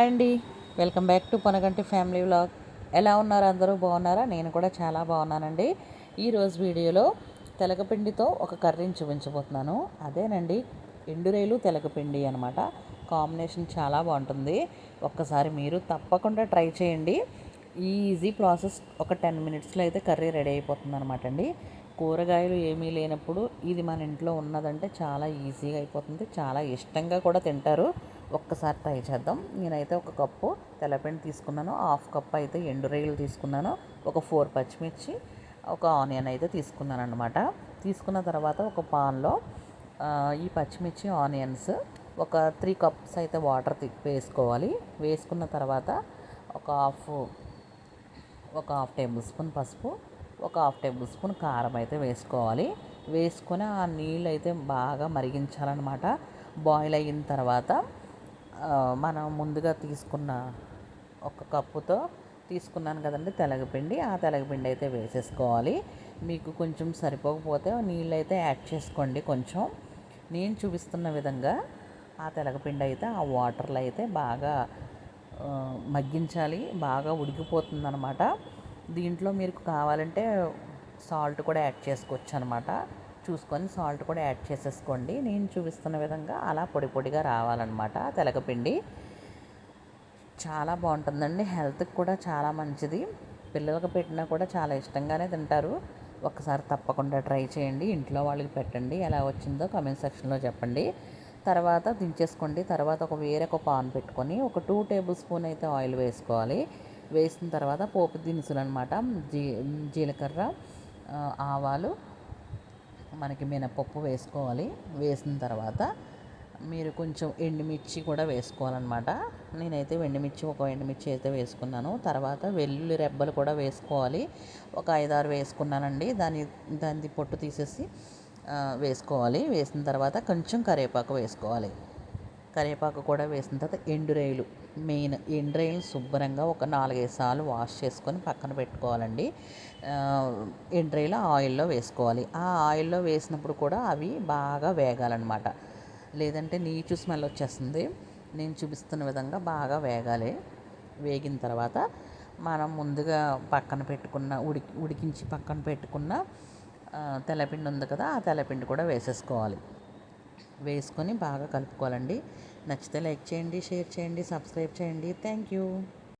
అండి. Welcome back to Ponaganti family vlog. ఎలా ఉన్నారు అందరూ? బాగున్నారా? నేను కూడా చాలా బాగున్నానండి. ఈరోజు వీడియోలో తెలగపిండితో ఒక కర్రీని చూపించబోతున్నాను. అదేనండి ఎండురేలు తెలగపిండి అనమాట కాంబినేషన్ చాలా బాగుంటుంది. ఒక్కసారి మీరు తప్పకుండా ట్రై చేయండి. ఈజీ ప్రాసెస్ ఒక టెన్ మినిట్స్లో అయితే కర్రీ రెడీ అయిపోతుంది అనమాట అండి. కూరగాయలు ఏమీ లేనప్పుడు ఇది మన ఇంట్లో ఉన్నదంటే చాలా ఈజీగా అయిపోతుంది. చాలా ఇష్టంగా కూడా తింటారు. ఒక్కసారి ట్రై చేద్దాం. నేనైతే ఒక కప్పు తెల్లపిండి తీసుకున్నాను. హాఫ్ కప్ అయితే ఎండు రొయ్యలు తీసుకున్నాను. ఒక ఫోర్ పచ్చిమిర్చి ఒక ఆనియన్ అయితే తీసుకున్నాను అనమాట తీసుకున్న తర్వాత ఒక పాన్లో ఈ పచ్చిమిర్చి ఆనియన్స్ ఒక త్రీ కప్స్ అయితే వాటర్ వేసుకోవాలి. వేసుకున్న తర్వాత ఒక హాఫ్ ఒక హాఫ్ టేబుల్ స్పూన్ పసుపు ఒక హాఫ్ టేబుల్ స్పూన్ కారం అయితే వేసుకోవాలి. వేసుకొని ఆ నీళ్ళు అయితే బాగా మరిగించాలన్నమాట. బాయిల్ అయిన తర్వాత మనం ముందుగా తీసుకున్న ఒక కప్పుతో తీసుకున్నాను కదండి తెలగపిండి. ఆ తెలగపిండి అయితే వేసేసుకోవాలి. మీకు కొంచెం సరిపోకపోతే నీళ్ళు అయితే యాడ్ చేసుకోండి కొంచెం. నేను చూపిస్తున్న విధంగా ఆ తెలగపిండి అయితే ఆ వాటర్లో అయితే బాగా మగ్గించాలి. బాగా ఉడికిపోతుందనమాట దీంట్లో మీరు కావాలంటే సాల్ట్ కూడా యాడ్ చేసుకోవచ్చు అనమాట చూసుకొని సాల్ట్ కూడా యాడ్ చేసేసుకోండి. నేను చూపిస్తున్న విధంగా అలా పొడి పొడిగా రావాలన్నమాట తెలగపిండి. చాలా బాగుంటుందండి. హెల్త్కి కూడా చాలా మంచిది. పిల్లలకు పెట్టినా కూడా చాలా ఇష్టంగానే తింటారు. ఒకసారి తప్పకుండా ట్రై చేయండి. ఇంట్లో వాళ్ళకి పెట్టండి. ఎలా వచ్చిందో కమెంట్ సెక్షన్లో చెప్పండి. తర్వాత దించేసుకోండి. తర్వాత ఒక వేరొక పాన్ పెట్టుకొని ఒక టూ టేబుల్ స్పూన్ అయితే ఆయిల్ వేసుకోవాలి. వేసిన తర్వాత పోపు దినుసులు అనమాట జీ జీలకర్ర ఆవాలు మనకి మినపప్పు వేసుకోవాలి. వేసిన తర్వాత మీరు కొంచెం ఎండుమిర్చి కూడా వేసుకోవాలన్నమాట. నేనైతే ఎండుమిర్చి ఒక ఎండుమిర్చి అయితే వేసుకున్నాను. తర్వాత వెల్లుల్లి రెబ్బలు కూడా వేసుకోవాలి. ఒక ఐదారు వేసుకున్నానండి. దాని దాని పొట్టు తీసేసి వేసుకోవాలి. వేసిన తర్వాత కొంచెం కరివేపాకు వేసుకోవాలి. కరివేపాకు కూడా వేసిన తర్వాత ఎండురేయులు మెయిన్ ఎండురేయులు శుభ్రంగా ఒక నాలుగైదు సార్లు వాష్ చేసుకొని పక్కన పెట్టుకోవాలండి. ఎండ్రాయిలు ఆయిల్లో వేసుకోవాలి. ఆ ఆయిల్లో వేసినప్పుడు కూడా అవి బాగా వేగాలన్నమాట. లేదంటే నీచు స్మెల్ వచ్చేస్తుంది. నేను చూపిస్తున్న విధంగా బాగా వేగాలి. వేగిన తర్వాత మనం ముందుగా పక్కన పెట్టుకున్న ఉడికి ఉడికించి పక్కన పెట్టుకున్న తెల్లపిండి ఉంది కదా ఆ తెల్లపిండి కూడా వేసేసుకోవాలి. వేసుకొని బాగా కలుపుకోవాలండి. నచ్చితే లైక్ చేయండి షేర్ చేయండి సబ్స్క్రైబ్ చేయండి. Thank you.